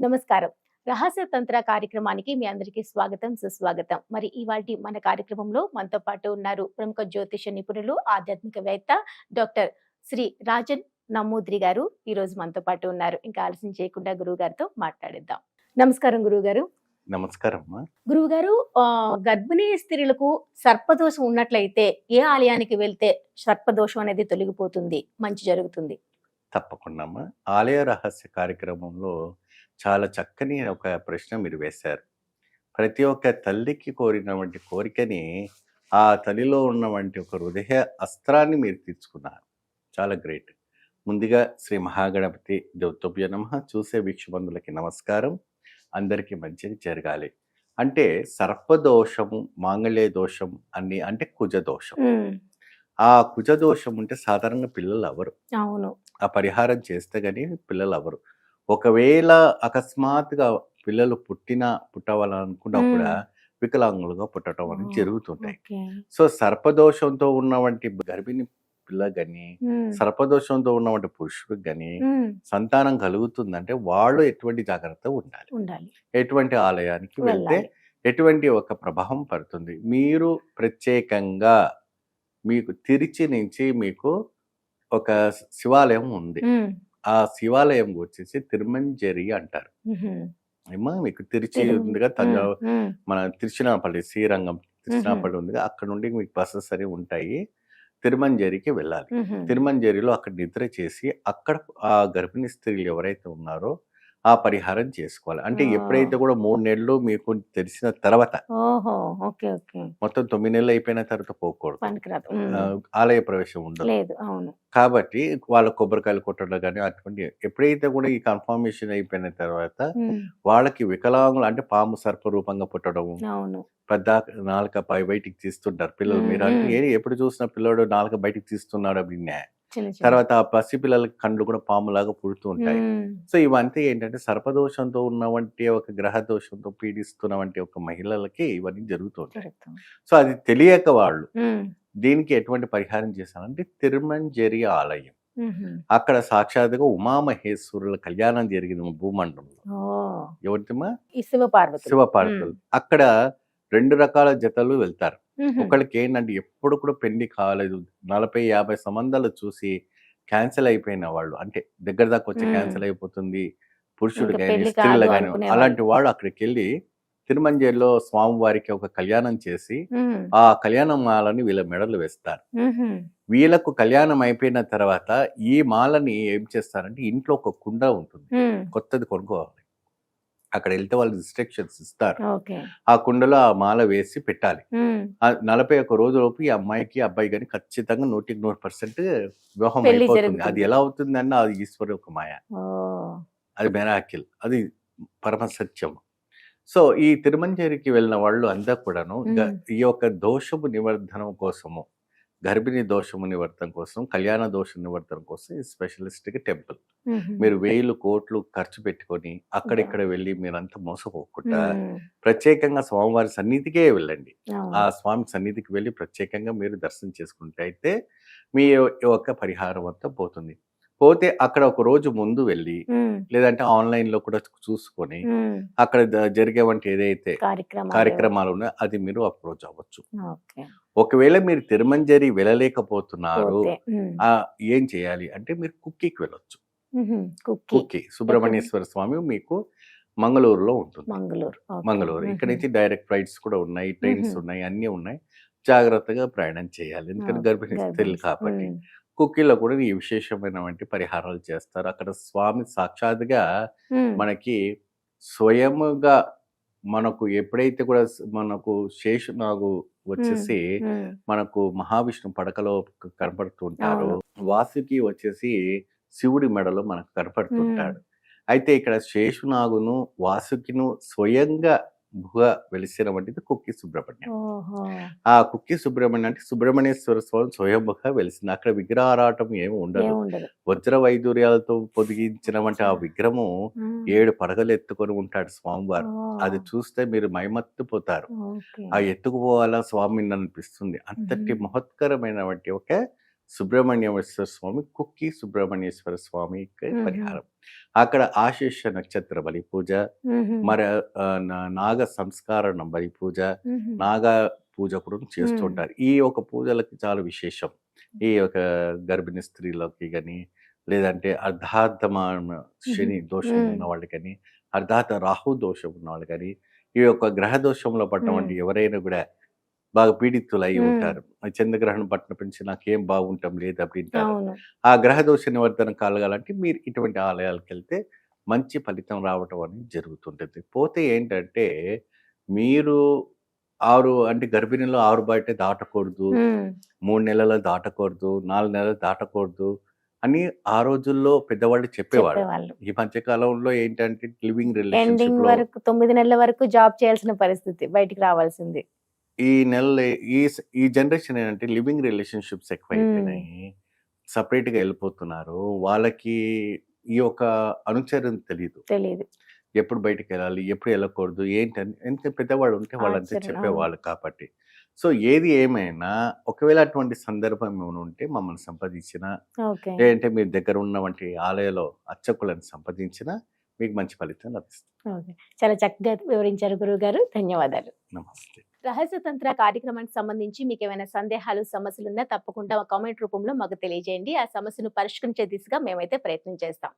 నమస్కారం. రహస్య తంత్ర కార్యక్రమానికి మీ అందరికీ స్వాగతం సుస్వాగతం. మరి ఇవాటి మన కార్యక్రమంలో మనతో పాటు ఉన్నారు ప్రముఖ జ్యోతిష నిపుణులు ఆధ్యాత్మికవేత్త డాక్టర్ శ్రీ రాజన్ నమూద్రి గారు. ఈ రోజు మనతో పాటు ఉన్నారు. ఇంకా ఆలస్యం చేయకుండా గురువు గారితో మాట్లాడిద్దాం. నమస్కారం గురువు గారు. నమస్కారం గురువు గారు గర్భిణీ స్త్రీలకు సర్పదోషం ఉన్నట్లయితే ఏ ఆలయానికి వెళ్తే సర్పదోషం అనేది తొలగిపోతుంది? మంచి జరుగుతుంది. తప్పకుండా అమ్మా. ఆలయ రహస్య కార్యక్రమంలో చాలా చక్కని ఒక ప్రశ్న మీరు వేశారు. ప్రతి ఒక్క తల్లికి కోరినటువంటి కోరికని ఆ తల్లిలో ఉన్నటువంటి ఒక హృదయ అస్త్రాన్ని మీరు తీర్చుకున్నారు. చాలా గ్రేట్. ముందుగా శ్రీ మహాగణపతి దేవతభ్య నమ. చూసే వీక్షబంధులకి నమస్కారం. అందరికీ మంచిగా జరగాలి. అంటే సర్పదోషము మాంగళ్య దోషం అన్ని అంటే కుజ దోషం. ఆ కుజ దోషం ఉంటే సాధారణంగా పిల్లలు అవరు అవును. ఆ పరిహారం చేస్తే గానీ పిల్లలు అవ్వరు. ఒకవేళ అకస్మాత్తుగా పిల్లలు పుట్టిన పుట్టవాలనుకున్నా. కూడా వికలాంగులుగా పుట్టడం అనేది జరుగుతుంటాయి. సో సర్పదోషంతో ఉన్నవంటి గర్భిణి పిల్ల గాని ఉమ్, సర్పదోషంతో ఉన్నవంటి పురుషుడికి గాని ఉమ్, సంతానం కలుగుతుందంటే వాళ్ళు ఎటువంటి జాగ్రత్త ఉండాలి. ఎటువంటి ఆలయానికి వెళ్తే ఎటువంటి ఒక ప్రభావం పడుతుంది? మీరు ప్రత్యేకంగా మీకు తిరిచి నుంచి మీకు ఒక శివాలయం ఉంది. ఆ శివాలయం వచ్చేసి తిరుమంజరి అంటారు. ఏమా మీకు తిరుచి ఉందిగా తంజా ఉమ్, ఉమ్, మన తిరుచినాపల్లి శ్రీరంగం తిరుచినాపల్లి ఉందిగా అక్కడ నుండి మీకు బస్సెస్ సరి ఉంటాయి. తిరుమంజరికి వెళ్ళాలి. తిరుమంజరిలో అక్కడ నిద్ర చేసి అక్కడ ఆ గర్భిణీ స్త్రీలు ఎవరైతే ఉన్నారో ఆ పరిహారం చేసుకోవాలి. అంటే ఎప్పుడైతే కూడా మూడు నెలలు మీకు తెలిసిన తర్వాత మొత్తం తొమ్మిది నెలలు అయిపోయిన తర్వాత పోకూడదు. ఆలయ ప్రవేశం ఉండదు. కాబట్టి వాళ్ళ కొబ్బరికాయలు కొట్టడం కానీ అటువంటి ఎప్పుడైతే కూడా ఈ కన్ఫర్మేషన్ అయిపోయిన తర్వాత వాళ్ళకి వికలాంగులు అంటే పాము సర్ప రూపంగా పుట్టడం పెద్ద నాలుక పై బయటికి తీస్తుంటారు పిల్లలు. మీరు ఎప్పుడు చూసిన పిల్లడు నాలుక బయటికి తీస్తున్నాడు అప్పుడు తర్వాత ఆ పసి పిల్లలకి కళ్ళు కూడా పాములాగా పుడుతూ ఉంటాయి. సో ఇవంతా ఏంటంటే సర్పదోషంతో ఉన్నవంటి ఒక గ్రహ దోషంతో పీడిస్తున్నవంటి ఒక మహిళలకి ఇవన్నీ జరుగుతుంటాయి జరుగుతుంది. సో అది తెలియక వాళ్ళు దీనికి ఎటువంటి పరిహారం చేశారంటే తిరుమంజరి ఆలయం. అక్కడ సాక్షాత్తుగా ఉమామహేశ్వరుల కళ్యాణం జరిగింది భూమండలంలో. ఓ. ఎవరితమా ఈ శివ పార్వతి శివపార్వతులు అక్కడ రెండు రకాల జతలు వెళ్తారు. ఒకళ్ళకి ఏంటంటే ఎప్పుడు కూడా పెళ్ళి కాలేదు. నలభై యాభై సంబంధాలు చూసి క్యాన్సిల్ అయిపోయిన వాళ్ళు. అంటే దగ్గర దాకా వచ్చి మ్మ్. క్యాన్సిల్ అయిపోతుంది. పురుషుడు ఇంకా కానీ పెళ్ళి స్త్రీలు కాదు కానీ. అలాంటి వాళ్ళు. అక్కడికి వెళ్ళి తిరుమంజేలో స్వామివారికి ఒక కళ్యాణం చేసి ఆ కళ్యాణ మాలని వీళ్ళ మెడలు వేస్తారు. వీళ్ళకు కళ్యాణం అయిపోయిన తర్వాత ఈ మాలని ఏం చేస్తారంటే ఇంట్లో ఒక కుండ ఉంటుంది. కొత్తది కొనుక్కోవాలి. అక్కడ వెళ్తే వాళ్ళు ఇన్స్ట్రక్షన్స్ ఇస్తారు. ఆ కుండలో ఆ మాల వేసి పెట్టాలి. నలభై ఒక్క రోజులోపు ఈ అమ్మాయికి అబ్బాయి కానీ ఖచ్చితంగా నూటికి నూరు పర్సెంట్ వివాహం అయిపోతుంది. అది ఎలా అవుతుంది అన్న అది ఈశ్వరు ఒక మాయ. అది మెరాకిల్ అది పరమ సత్యం సో ఈ తిరుమంజరికి వెళ్ళిన వాళ్ళు అంతా కూడాను. ఈ యొక్క దోషము నివర్ధనం కోసము గర్భిణీ దోషము నివర్ధనం కోసం కళ్యాణ దోష నివర్ధనం కోసం ఈ స్పెషలిస్ట్కి టెంపుల్. మీరు వేలు కోట్లు ఖర్చు పెట్టుకొని అక్కడిక్కడ వెళ్ళి మీరంతా మోసపోకుండా ప్రత్యేకంగా స్వామివారి సన్నిధికే వెళ్ళండి. ఆ స్వామి సన్నిధికి వెళ్ళి ప్రత్యేకంగా మీరు దర్శనం చేసుకుంటే అయితే మీ యొక్క పరిహారం అంతా పోతుంది. పోతే అక్కడ ఒక రోజు ముందు వెళ్ళి లేదంటే ఆన్లైన్లో కూడా చూసుకొని అక్కడ ద- జరిగేవంటి ఏదైతే కార్యక్రమాలు. ఉన్నాయో అది మీరు అప్రోచ్ అవ్వచ్చు. ఒకవేళ మీరు తిరుమంజరి వెళ్ళలేకపోతున్నారు ఏం చేయాలి అంటే మీరు కుక్కీకి వెళ్ళొచ్చు. కుక్కి సుబ్రహ్మణ్యేశ్వర స్వామి మీకు మంగళూరులో ఉంటుంది మంగళూరు. మంగళూరు ఇక్కడ. నుంచి డైరెక్ట్ ఫ్లైట్స్ కూడా ఉన్నాయి ట్రైన్స్. ఉన్నాయి అన్నీ ఉన్నాయి జాగ్రత్తగా ప్రయాణం చేయాలి ఎందుకంటే. గర్భిణీ స్త్రీలు. కాబట్టి కుక్కీలో కూడా ఈ విశేషమైనటువంటి పరిహారాలు చేస్తారు అక్కడ స్వామి సాక్షాత్గా మనకి స్వయముగా మనకు ఎప్పుడైతే కూడా మనకు శేషునాగు వచ్చేసి ఉమ్, మనకు మహావిష్ణు పడకలో కనపడుతుంటారు. వాసుకి వచ్చేసి శివుడి మెడలో మనకు కనపడుతుంటాడు. అయితే ఇక్కడ శేషునాగును వాసుకిను స్వయంగా భుగా వెలిసిన వంటిది కుక్కి సుబ్రహ్మణ్యం. ఆ కుక్కి సుబ్రహ్మణ్యం అంటే సుబ్రహ్మణ్యేశ్వర స్వామి స్వయంభుగా వెలిసింది. అక్కడ విగ్రహారాటం ఏమి ఉండదు. వజ్ర వైదూర్యాలతో పొదిగించిన వంటి ఆ విగ్రహము ఏడు పడగలు ఎత్తుకొని ఉంటాడు స్వామివారు. అది చూస్తే మీరు మైమత్తిపోతారు. ఆ ఎత్తుకుపోవాలా స్వామిని అనిపిస్తుంది. అంతటి. మహత్కరమైనటువంటి ఒక సుబ్రహ్మణ్యేశ్వర స్వామి కుక్కి సుబ్రహ్మణ్యేశ్వర స్వామికి. పరిహారం అక్కడ ఆశీష నక్షత్ర బలి పూజ. మరి నాగ సంస్కారణ బలి పూజ. నాగ పూజ కూడా చేస్తుంటారు ఈ ఒక పూజలకి చాలా విశేషం ఈ యొక్క గర్భిణీ స్త్రీలకి కానీ లేదంటే అర్ధార్థమైన శని దోషం. ఉన్న వాళ్ళకి కానీ అర్ధార్థ రాహు దోషం ఉన్న వాళ్ళు కానీ ఈ యొక్క గ్రహ దోషంలో పట్టినటువంటి ఎవరైనా కూడా బాగా పీడితులై ఉంటారు. చంద్రగ్రహణం పట్టిన పెంచి నాకేం బాగుంటాం లేదు అప్పుడు ఆ గ్రహదోష నివర్ధన కలగాలంటే మీరు ఇటువంటి ఆలయాలకు వెళ్తే మంచి ఫలితం రావటం అనేది జరుగుతుంటుంది. పోతే ఏంటంటే మీరు ఆరు అంటే గర్భిణీలో ఆరు బయట దాటకూడదు. మూడు నెలలు దాటకూడదు. నాలుగు నెలలు దాటకూడదు అని ఆ రోజుల్లో పెద్దవాళ్ళు చెప్పేవాళ్ళు. ఈ మధ్యకాలంలో ఏంటంటే లివింగ్ రిలేషన్ వరకు తొమ్మిది నెలల వరకు జాబ్ చేయాల్సిన పరిస్థితి బయటికి రావాల్సింది. ఈ నెల ఈ ఈ జనరేషన్ ఏంటంటే లివింగ్ రిలేషన్షిప్స్ ఎక్కువైపోయినాయి. సపరేట్గా వెళ్ళిపోతున్నారు. వాళ్ళకి ఈ యొక్క అనుచరణ తెలియదు తెలియదు ఎప్పుడు బయటికి వెళ్ళాలి ఎప్పుడు వెళ్ళకూడదు ఏంటని ఎంత పెద్దవాళ్ళు ఉంటే వాళ్ళంతా చెప్పేవాళ్ళు కాబట్టి. సో ఏది ఏమైనా ఒకవేళ అటువంటి సందర్భం ఏమైనా ఉంటే మమ్మల్ని సంపాదించిన ఓకే. లేదంటే మీ దగ్గర ఉన్నటువంటి ఆలయంలో అర్చకులను సంపాదించిన మీకు మంచి ఫలితం లభిస్తుంది. చాలా చక్కగా వివరించారు గురువు గారు ధన్యవాదాలు. నమస్తే. రహస్య తంత్ర కార్యక్రమానికి సంబంధించి మీకు ఏమైనా సందేహాలు సమస్యలు ఉన్నా తప్పకుండా కామెంట్ రూపంలో మాకు తెలియజేయండి. ఆ సమస్యను పరిష్కరించే దిశగా మేమైతే ప్రయత్నం చేస్తాం.